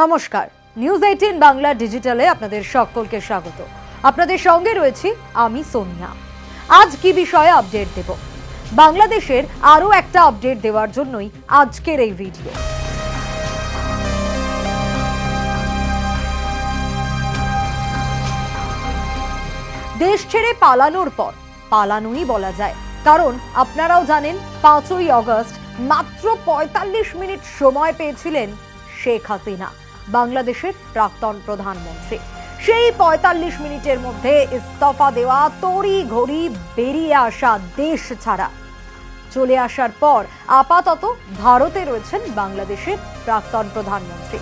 নমস্কার। News eighteen Bangla ডিজিটালে আপনাদের সকলকে স্বাগত। আপনাদের সঙ্গে রয়েছি আমি সোনিয়া। আজ কি বিষয়ে আপডেট দেব? বাংলাদেশের আরও একটা আপডেট দেওয়ার জন্যই আজকের এই ভিডিও দেশ ছেড়ে পালানোর পর, পালানোই বলা যায়। কারণ আপনারাও জানেন, পাঁচই অগস্ট মাত্র পঁয়তাল্লিশ মিনিট সময় পেয়েছিলেন শেখ হাসিনা। বাংলাদেশের প্রাক্তন প্রধানমন্ত্রী। সেই পঁয়তাল্লিশ মিনিটের মধ্যে ইস্তফা দেওয়া, তড়ি ঘড়ি বেরিয়ে আসা দেশ ছাড়া। চলে আসার পর আপাতত ভারতে রয়েছেন বাংলাদেশের প্রাক্তন প্রধানমন্ত্রী।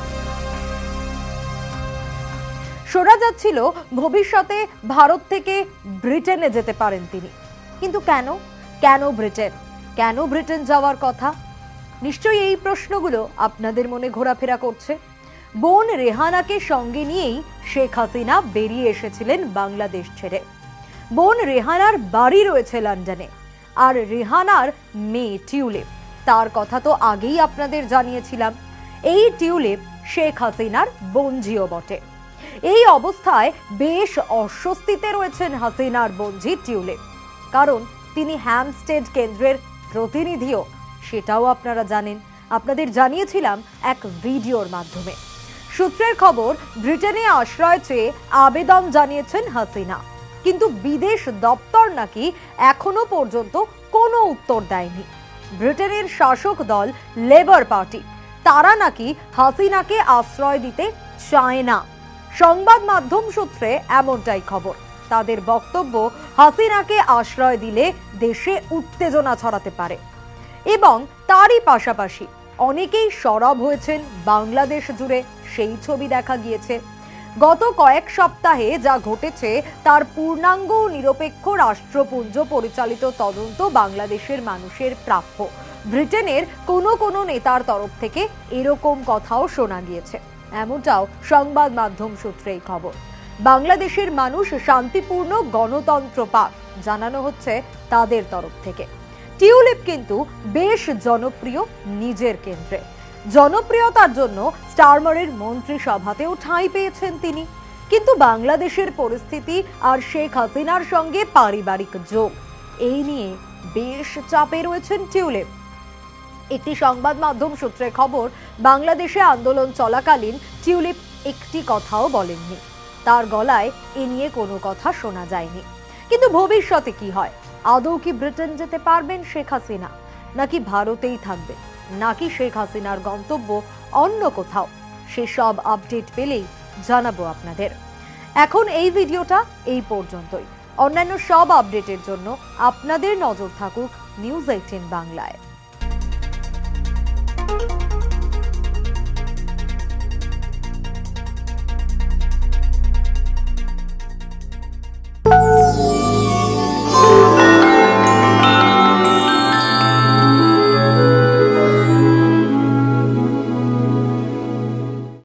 শোনা যাচ্ছিল ভবিষ্যতে ভারত থেকে ব্রিটেনে যেতে পারেন তিনি। কিন্তু কেন? কেন ব্রিটেন? কেন ব্রিটেন যাওয়ার কথা? নিশ্চয়ই এই প্রশ্নগুলো আপনাদের মনে ঘোরাফেরা করছে? বোন রেহানাকে সঙ্গে নিয়েই শেখ হাসিনা বেরিয়ে এসেছিলেন বাংলাদেশ ছেড়ে। বোন রেহানার বাড়ি রয়েছে লন্ডনে, আর রেহানার মেয়ে টিউলিপ। তার কথা তো আগেই আপনাদের জানিয়েছিলাম। এই টিউলিপ শেখ হাসিনার বঞ্জিও বটে। এই অবস্থায় বেশ অস্বস্তিতে রয়েছেন হাসিনার বঞ্জি টিউলিপ। কারণ তিনি হ্যামস্টেড কেন্দ্রের প্রতিনিধিও, সেটাও আপনারা জানেন। আপনাদের জানিয়েছিলাম এক ভিডিওর মাধ্যমে। সূত্রের খবর, ব্রিটেনে আশ্রয় চেয়ে আবেদন জানিয়েছেন হাসিনা। কিন্তু বিদেশ দপ্তর নাকি এখনও পর্যন্ত কোনো উত্তর দেয়নি। ব্রিটেনের শাসক দল, লেবার পার্টি, তারা নাকি হাসিনাকে আশ্রয় দিতে চায় না। সংবাদ মাধ্যম সূত্রে এমনটাই খবর। তাদের বক্তব্য, হাসিনাকে আশ্রয় দিলে দেশে উত্তেজনা ছড়াতে পারে। এবং তারই পাশাপাশি অনেকেই সরব হয়েছেন। বাংলাদেশ জুড়ে সেই ছবি দেখা গিয়েছে। গত কয়েক সপ্তাহে যা ঘটেছে, তার পূর্ণাঙ্গ নিরপেক্ষ রাষ্ট্রপুঞ্জ পরিচালিত তদন্ত বাংলাদেশের মানুষের প্রাপ্য। ব্রিটেনের কোনো কোনো নেতার তরফ থেকে এরকম কথাও শোনা গিয়েছে। এমনটাও সংবাদ মাধ্যম সূত্রেই খবর। বাংলাদেশের মানুষ শান্তিপূর্ণ গণতন্ত্র পাক, জানানো হচ্ছে তাদের তরফ থেকে। টিউলিপ কিন্তু বেশ জনপ্রিয় নিজের কেন্দ্রে। জনপ্রিয়তার জন্য স্টারমারের মন্ত্রিসভাতেও ঠাঁই পেয়েছেন তিনি। কিন্তু বাংলাদেশের পরিস্থিতি আর শেখ হাসিনার সঙ্গে পারিবারিক যোগ, এই নিয়ে বেশ চাপে রয়েছেন টিউলিপ। একটি সংবাদ মাধ্যম সূত্রে খবর, বাংলাদেশে আন্দোলন চলাকালীন টিউলিপ একটি কথাও বলেননি। তার গলায় এ নিয়ে কোনো কথা শোনা যায়নি। কিন্তু ভবিষ্যতে কি হয়? আদৌ কি ব্রিটেন যেতে পারবেন শেখ হাসিনা? নাকি ভারতেই থাকবে? নাকি শেখ হাসিনার গন্তব্য অন্য কোথাও? সেসব আপডেট পেলেই জানাব আপনাদের। এখন এই ভিডিওটা এই পর্যন্তই। অন্যান্য সব আপডেটের জন্য আপনাদের নজর থাকুক নিউজ এইটিন বাংলায়।